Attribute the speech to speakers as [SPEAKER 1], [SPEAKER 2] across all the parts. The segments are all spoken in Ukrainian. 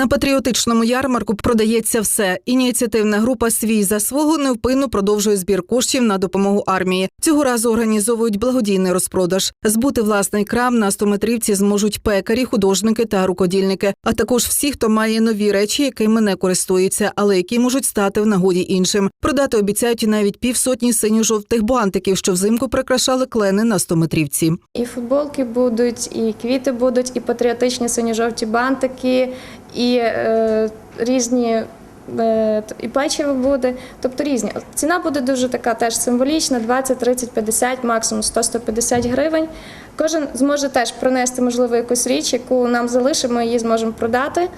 [SPEAKER 1] На патріотичному ярмарку продається все. Ініціативна група свій за свого невпинно продовжує збір коштів на допомогу армії. Цього разу організовують благодійний розпродаж. Збути власний крам на стометрівці зможуть пекарі, художники та рукодільники, а також всі, хто має нові речі, якими не користується, але які можуть стати в нагоді іншим. Продати обіцяють навіть півсотні синьо-жовтих бантиків, що взимку прикрашали клени на стометрівці.
[SPEAKER 2] І футболки будуть, і квіти будуть, і патріотичні синьо-жовті бантики, і е, різні. е, І печиво буде, тобто різні. Ціна буде дуже така теж символічна: 20, 30, 50, максимум 100-150 гривень. Кожен зможе теж принести, можливо, якусь річ, яку нам залишимо, її зможемо продати.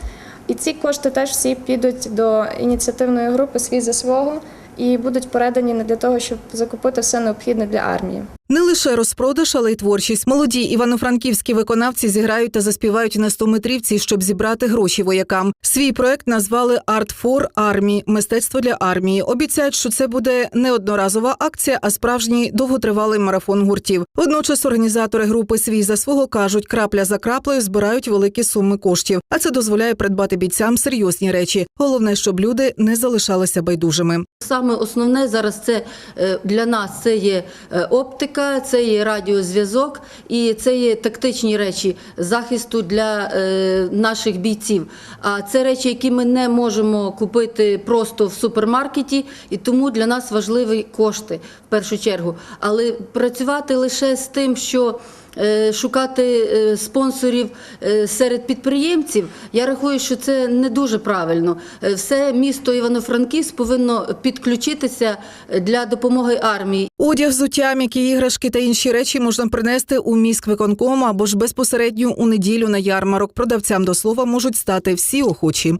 [SPEAKER 2] І ці кошти теж всі підуть до ініціативної групи Свій за свого і будуть передані не для того, щоб закупити все необхідне для армії.
[SPEAKER 1] Не лише розпродаж, але й творчість. Молоді івано-франківські виконавці зіграють та заспівають на стометрівці, щоб зібрати гроші воякам. Свій проект назвали Art for Army – мистецтво для армії. Обіцяють, що це буде не одноразова акція, а справжній довготривалий марафон гуртів. Водночас організатори групи свій за свого кажуть, крапля за краплею збирають великі суми коштів, а це дозволяє придбати бійцям серйозні речі. Головне, щоб люди не залишалися байдужими.
[SPEAKER 3] Саме основне зараз це е, для нас це є е, оптика, це є радіозв'язок і це є тактичні речі захисту для е, наших бійців. А це речі, які ми не можемо купити просто в супермаркеті, і тому для нас важливі кошти в першу чергу. Але працювати лише з тим, що Шукати е, спонсорів е, серед підприємців, я рахую, що це не дуже правильно. Е, Все місто Івано-Франківськ повинно підключитися для допомоги армії.
[SPEAKER 1] Одяг, взуття, м'які іграшки та інші речі можна принести у міськвиконком або ж безпосередньо у неділю на ярмарок. Продавцям до слова можуть стати всі охочі.